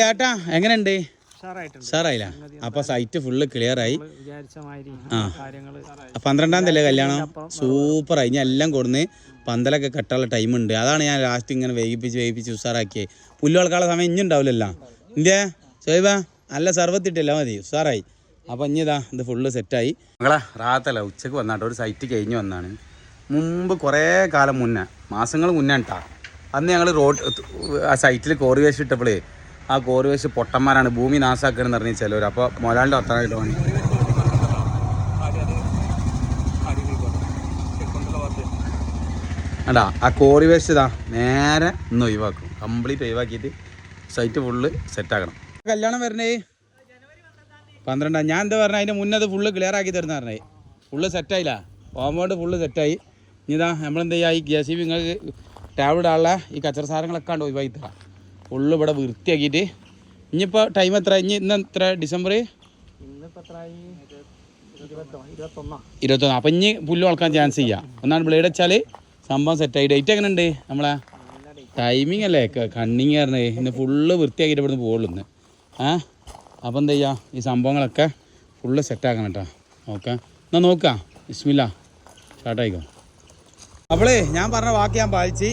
ചേട്ടാ എങ്ങനെയുണ്ട്? സാറായില്ല അപ്പൊ സൈറ്റ് ഫുള്ള് ക്ലിയർ ആയി. ആ. പന്ത്രണ്ടാം തീയതി കല്യാണം? സൂപ്പർ ആയി. ഞാൻ എല്ലാം കൊടുന്ന് പന്തലൊക്കെ കെട്ടാനുള്ള ടൈം ഉണ്ട്. അതാണ് ഞാൻ ലാസ്റ്റ് ഇങ്ങനെ വൈകിപ്പിച്ച് വൈകിപ്പിച്ച് ഉഷാറാക്കിയത് പുല്ല് വളക്കാനുള്ള സമയം ഇനി ഉണ്ടാവില്ലല്ലോ. ഇന്ത്യ സോയിബ നല്ല സർവത്തിട്ടില്ല മതി. ഉഷാറായി. അപ്പം ഇനി ഇതാ ഇത് ഫുള്ള് സെറ്റായി മകളെ റാത്തല്ല ഉച്ചയ്ക്ക് വന്നാട്ടോ. ഒരു സൈറ്റ് കഴിഞ്ഞ് വന്നാണ്. മുമ്പ് കുറേ കാലം മുന്നേ മാസങ്ങൾ മുന്നേ കേട്ടാ അന്ന് ഞങ്ങൾ റോഡ് ആ സൈറ്റിൽ കോറി വേസ്റ്റ് ഇട്ടപ്പോഴേ ആ കോറി വേസ്റ്റ് പൊട്ടന്മാരാണ് ഭൂമി നാശാക്കണമെന്ന് പറഞ്ഞ ചിലവർ അപ്പോൾ മൊലാണ്ട് അത്ര പണി. അടാ ആ കോറി വേസ്റ്റ് ഇതാ നേരെ ഇന്ന് ഒഴിവാക്കും. കംപ്ലീറ്റ് ഒഴിവാക്കിയിട്ട് സൈറ്റ് ഫുള്ള് സെറ്റാക്കണം കല്യാണം വരണേ. പന്ത്രണ്ടാം ഞാൻ എന്താ പറഞ്ഞ? അതിന്റെ മുന്നേ ഫുള്ള് ക്ലിയർ ആക്കി തരുന്ന പറഞ്ഞേ. ഫുള്ള് സെറ്റായില്ല കോമ്പൗണ്ട് ഫുള്ള് സെറ്റായി ഇനി ഇതാ നമ്മളെന്ത് ചെയ്യുക ഈ ഗ്യാസ് നിങ്ങൾക്ക് ടാബ്ലറ്റ് ഇടാനുള്ള ഈ കച്ചറ സാധനങ്ങളൊക്കെ ഒഴിവാക്കി തരാം. ഫുള്ള് ഇവിടെ വൃത്തിയാക്കിയിട്ട്. ഇനിയിപ്പോൾ ടൈം എത്ര? ഇനി ഇന്ന് എത്ര? ഡിസംബർ ഇരുപത്തൊന്ന്. അപ്പം ഇനി പുല്ല് വളക്കാൻ ചാൻസ് ചെയ്യാം ഒന്നാണ് ബ്ലേഡ് വെച്ചാൽ സംഭവം സെറ്റായി ഡേറ്റ് എങ്ങനെ ഉണ്ട് നമ്മളെ? ടൈമിങ് അല്ലേ? കണ്ണിങ് ആയിരുന്നേ. ഇന്ന് ഫുള്ള് വൃത്തിയാക്കിയിട്ട് ഇവിടുന്ന് പോകുള്ളൂ ഇന്ന്. ആ? അപ്പം എന്താ ചെയ്യുക ഈ സംഭവങ്ങളൊക്കെ ഫുള്ള് സെറ്റാക്കണം കേട്ടോ. ഓക്കെ എന്നാൽ നോക്കാം. ബിസ്മില്ല. സ്റ്റാർട്ടായിക്കോ അപ്പോളേ ഞാൻ പറഞ്ഞ വാക്ക് ഞാൻ പാലിച്ച്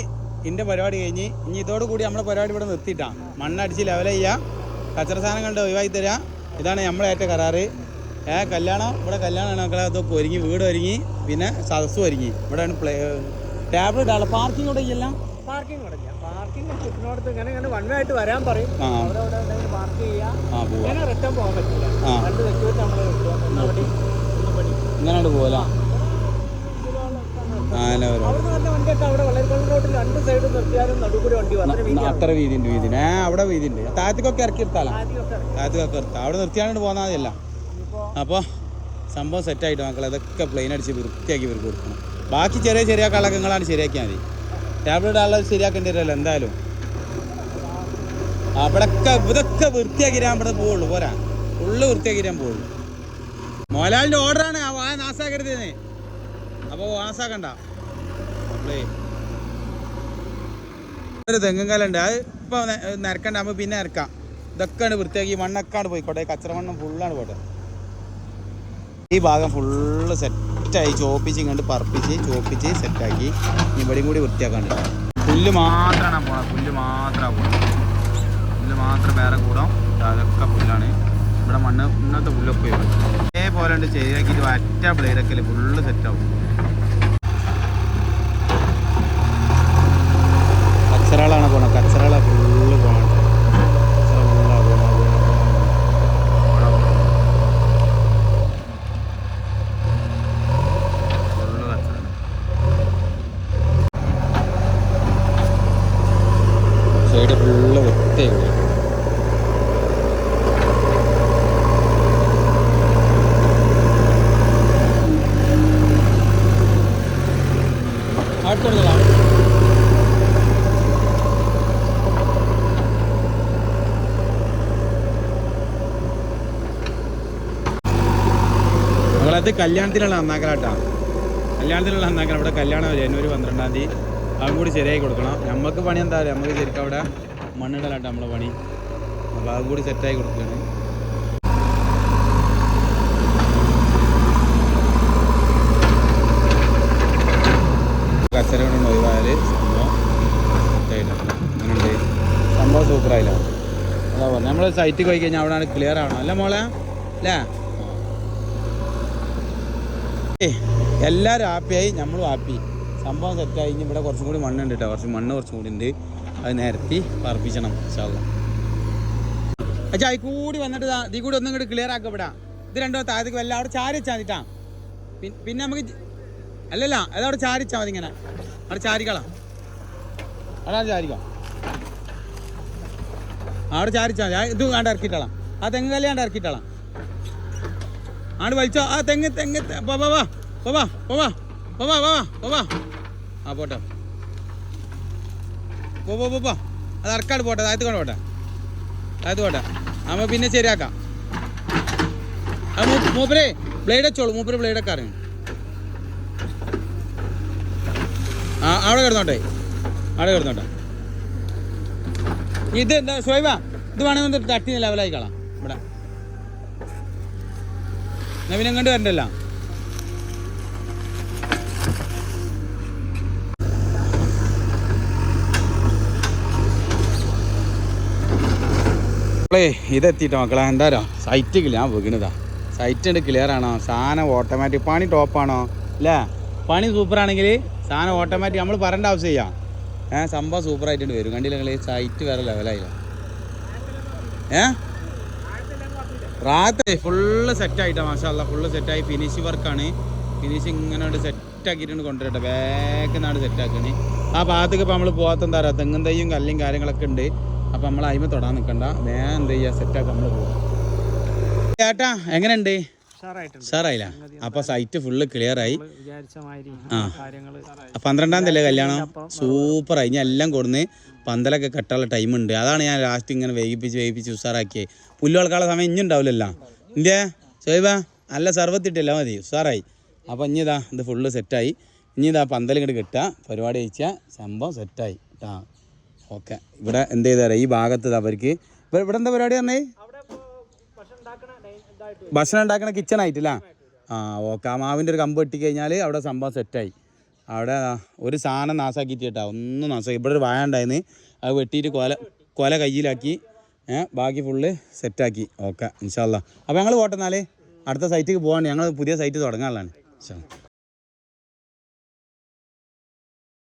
എന്റെ പരിപാടി കഴിഞ്ഞ് ഇനി ഇതോടുകൂടി നമ്മളെ പരിപാടി ഇവിടെ നിർത്തിയിട്ടാണ് മണ്ണടിച്ച് ലെവൽ ചെയ്യുക കച്ചറ സാധനങ്ങളുടെ ഒഴിവാക്കി തരിക ഇതാണ് നമ്മളേറ്റ കരാറ്. ഏ കല്യാണം. ഇവിടെ കല്യാണമാണ് മക്കളെ. അതൊക്കെ ഒരുങ്ങി വീട് ഒരുങ്ങി പിന്നെ സദസ്സും ഒരുങ്ങി. ഇവിടെയാണ് പ്ലേ ടേബിൾ ഇടാനുള്ള പാർക്കിംഗ് ഇവിടെ ഇല്ല. പാർക്കിംഗ് പാർക്കിംഗ് ചുറ്റിനോടത്ത് ഇങ്ങനെ ഇങ്ങനെ വൺ വേ ആയിട്ട് വരാൻ പറയും. പാർക്ക് ചെയ്യാം. റിട്ടേൺ പോകാൻ പറ്റില്ല. രണ്ട് വെച്ചിട്ട് നമ്മൾ പോകല ആ എന്നാ വരും അവിടെ നല്ല വണ്ടിയൊക്കെ അവിടെ വളരെക്കൊള്ള റോഡിൽ രണ്ട് വീതി ഉണ്ട് വീതി അത്ര ഏ അവിടെ വീതിയുണ്ട്. താഴത്തേക്കൊക്കെ ഇറക്കി എടുത്താലോ? താഴത്തേക്കൊക്കെ ഇറക്കാം. അവിടെ നിർത്തിയാണ്ട് പോന്നാൽ മതിയല്ല. അപ്പോൾ സംഭവം സെറ്റായിട്ട് മക്കളെ ഇതൊക്കെ പ്ലെയിൻ അടിച്ച് വൃത്തിയാക്കി ഇവർക്ക് കൊടുക്കണം. ബാക്കി ചെറിയ ചെറിയ കളകങ്ങളാണ് ശരിയാക്കിയാൽ മതി. ടാബ്ലറ്റ് ഇടാനുള്ളത് ശരിയാക്കേണ്ടി വരുമല്ലോ എന്തായാലും. അവിടൊക്കെ ഇതൊക്കെ വൃത്തിയാക്കി ഞാൻ ഇവിടെ പോവുള്ളൂ പോരാ. ഫുള്ള് വൃത്തിയാക്കി ഞാൻ പോവുള്ളൂ. മോലാലിന്റെ ഓർഡറാണ് ആ വാ അപ്പൊ അപ്പോൾ നാസാക്കണ്ട അപ്പളേ ഒരു തെങ്ങും കാലുണ്ട് അത് ഇപ്പോൾ നമ്മ പിന്നെ നിരക്കാം ഇതൊക്കെയാണ് വൃത്തിയാക്കി മണ്ണൊക്കെയാണ് പോയിക്കോട്ടെ കച്ചറ മണ്ണ് ഫുള്ളാണ് പോട്ടെ ഈ ഭാഗം ഫുള്ള് സെറ്റായി ചോപ്പിച്ച് ഇങ്ങോട്ട് പറപ്പിച്ച് ചോപ്പിച്ച് സെറ്റാക്കി ഇവിടെയും കൂടി വൃത്തിയാക്കാണ്ട് പുല്ല് മാത്രമാണ് പോണത് പുല്ല് മാത്രമാണ് പോണത് പുല്ല് മാത്രം വേറെ കൂടാം അതൊക്കെ പുല്ലാണ് ഇവിടെ മണ്ണ് ഇന്നത്തെ പുല്ലൊക്കെ ഇതേപോലെ ഉണ്ട് ശരിയാക്കിയിട്ട് ഒറ്റ ബ്ലേഡൊക്കെ ഫുള്ള് സെറ്റാവും കച്ചറകളാണ് പോണത് കച്ചറകളാണ് ഫുള്ള് പോണത് കച്ചറ ഫുള്ളാണ് പോണത് ഫുള്ള് കച്ചറ സൈഡ് ഫുള്ള് വൃത്തിയായി അടുത്തുള്ളതാണ് നമ്മളത് കല്യാണത്തിനുള്ള നന്നാക്കലാട്ടാ. കല്യാണത്തിനുള്ള നന്നാക്കണം. ഇവിടെ കല്യാണം ജനുവരി പന്ത്രണ്ടാം തീയതി. അതും കൂടി ശരിയാക്കി കൊടുക്കണം. നമുക്ക് പണി എന്താ നമുക്ക് ശരിക്കും അവിടെ മണ്ണിടലാട്ടാ നമ്മളെ പണി. അപ്പോൾ അതും കൂടി സെറ്റായി കൊടുക്കുകയാണ്. കച്ചര കൊണ്ട് ഒഴിവായാൽ സംഭവം സെറ്റായിട്ടുണ്ട് അങ്ങനെയുണ്ട്. സംഭവം സൂപ്പറായില്ല അതാ പറഞ്ഞത് നമ്മൾ സൈറ്റിൽ പോയി കഴിഞ്ഞാൽ അവിടെ ക്ലിയർ ആവണം. അല്ല മോളെ? അല്ലേ? എല്ലാവരും ഹാപ്പിയായി നമ്മളും ഹാപ്പി സംഭവം സെറ്റ് ഇനി ഇവിടെ കുറച്ചും കൂടി മണ്ണുണ്ട് കേട്ടോ കുറച്ച് മണ്ണ് കുറച്ചും കൂടി ഉണ്ട്. അത് നേരത്തി പറപ്പിക്കണം ചാവുക അച്ഛാ അതിൽ കൂടി വന്നിട്ട് ഇതിൽ കൂടി ഒന്നും കൂടി ക്ലിയർ ആക്കുക ഇവിടെ. ഇത് രണ്ടോ താഴത്തേക്ക് വല്ല അവിടെ ചാരി വെച്ചാൽ മതിട്ടാ. പിന്നെ നമുക്ക് അല്ലല്ല അതവിടെ ചാരിച്ചാൽ മതി ഇങ്ങനെ. അവിടെ ചാരിക്കളാം. അവിടെ ചാരിക്കാം അവിടെ ചാരിച്ചാൽ മതി. ഇത് കണ്ട് ഇറക്കിയിട്ടാളാം. ആ തെങ്ങ് കല്ല് കണ്ട് ആണ്ട് വലിച്ചോ. ആ തെങ്ങ് തെങ്ങ് പോവാ പോവാ പോവാ പോവാ പോവാ പോവാ ആ പോട്ടെ. പോ പോ പോ അത് അറക്കാട് പോട്ടെ താഴത്ത് കൊണ്ട് പോട്ടെ. താഴത്ത് പോട്ടെ. നമ്മൾ പിന്നെ ശരിയാക്കാം. അത് മൂപ്പരെ ബ്ലേഡ് വെച്ചോളൂ. മൂപ്പര് ബ്ലേഡ് ഒക്കെ അറിയും. ആ അവിടെ കിടന്നോട്ടെ. അവിടെ കിടന്നോട്ടെ. ഇത് എന്താ സ്വയവ ഇത് വേണമെന്ന് തട്ടി ലെവലായി കളാം. ഇവിടെ. നവീൻ കണ്ടു വരണ്ടല്ലോ. മക്കളേ ഇതെത്തിയിട്ട് മക്കളെ. എന്താരോ സൈറ്റ് ഞാൻ വീണതാ സൈറ്റ് ഉണ്ട് ക്ലിയർ ആണോ? സാധനം ഓട്ടോമാറ്റിക് പണി ടോപ്പാണോ അല്ലേ പണി സൂപ്പർ ആണെങ്കിൽ സാധനം ഓട്ടോമാറ്റിക് നമ്മൾ പറയേണ്ട ആവശ്യമില്ല ഏ സംഭവം സൂപ്പർ ആയിട്ടുണ്ട്. വരും. കണ്ടില്ല സൈറ്റ് വേറെ ലെവലായില്ല ഏ? റാത്ത് ഫുള്ള് സെറ്റ് ആയിട്ടാ മാഷാല്ല ഫുള്ള് സെറ്റായി ഫിനിഷ് വർക്കാണ് ഫിനിഷ് ഇങ്ങനെ സെറ്റ് ആക്കിയിട്ടുണ്ട് കൊണ്ടുവരട്ടെ. വേഗം സെറ്റ് ആക്കണേ ആ ഭാഗത്തേക്ക് ഇപ്പോൾ നമ്മൾ പോകാത്ത എന്താ പറയുക തെങ്ങും തയ്യും കല്ലും കാര്യങ്ങളൊക്കെ ഉണ്ട്. അപ്പം നമ്മൾ അതിമ തൊടാൻ നിൽക്കണ്ട വേഗം എന്ത് ചെയ്യുക സെറ്റാക്കി നമ്മൾ പോകും ചേട്ടാ എങ്ങനെയുണ്ട്? സാറായില്ല അപ്പൊ സൈറ്റ് ഫുള്ള് ക്ലിയർ ആയി. ആ. പന്ത്രണ്ടാം തീയതി കല്യാണം? സൂപ്പർ. ആയി ഞാൻ എല്ലാം കൊടുന്ന് പന്തലൊക്കെ കെട്ടാനുള്ള ടൈം ഉണ്ട്. അതാണ് ഞാൻ ലാസ്റ്റ് ഇങ്ങനെ വൈകിപ്പിച്ച് വൈകിപ്പിച്ച് ഉഷാറാക്കിയത് പുല്ല് വളക്കാനുള്ള സമയം ഇനി ഉണ്ടാവില്ലല്ലോ. ഇന്ത്യ സോയിബ നല്ല സർവത്തിട്ടില്ല മതി. ഉഷാറായി. അപ്പോൾ ഇനി ഇതാ ഇത് ഫുള്ള് സെറ്റായി ഇനി ഇതാ പന്തൽ ഇങ്ങോട്ട് കെട്ടുക. പരിപാടി കഴിച്ചാൽ സംഭവം സെറ്റായി കേട്ടാ ഓക്കെ. ഇവിടെ എന്ത് ചെയ്താ? ഈ ഭാഗത്ത് അവർക്ക്. ഇവിടെ എന്താ പരിപാടി പറഞ്ഞേ? ഭക്ഷണം ഉണ്ടാക്കണ കിച്ചൺ ആയിട്ടില്ല ആ ഓക്കെ. ആ മാവിന്റെ ഒരു കമ്പ് വെട്ടി കഴിഞ്ഞാൽ അവിടെ സംഭവം സെറ്റായി അവിടെ ഒരു സാധനം നാസാക്കിയിട്ട് കേട്ടോ. ഒന്നും നാസാക്കി. ഇവിടെ ഒരു വായ ഉണ്ടായിരുന്നു. അത് വെട്ടിയിട്ട് കൊല കൊല കയ്യിലാക്കി. ബാക്കി ഫുള്ള് സെറ്റാക്കി ഓക്കെ. ഇൻഷാല്ല അപ്പോൾ ഞങ്ങൾ പോട്ടെന്നാലേ അടുത്ത സൈറ്റിക്ക് പോകാണ്ട് ഞങ്ങൾ പുതിയ സൈറ്റ് തുടങ്ങാനുള്ളതാണ്. ഇൻഷാ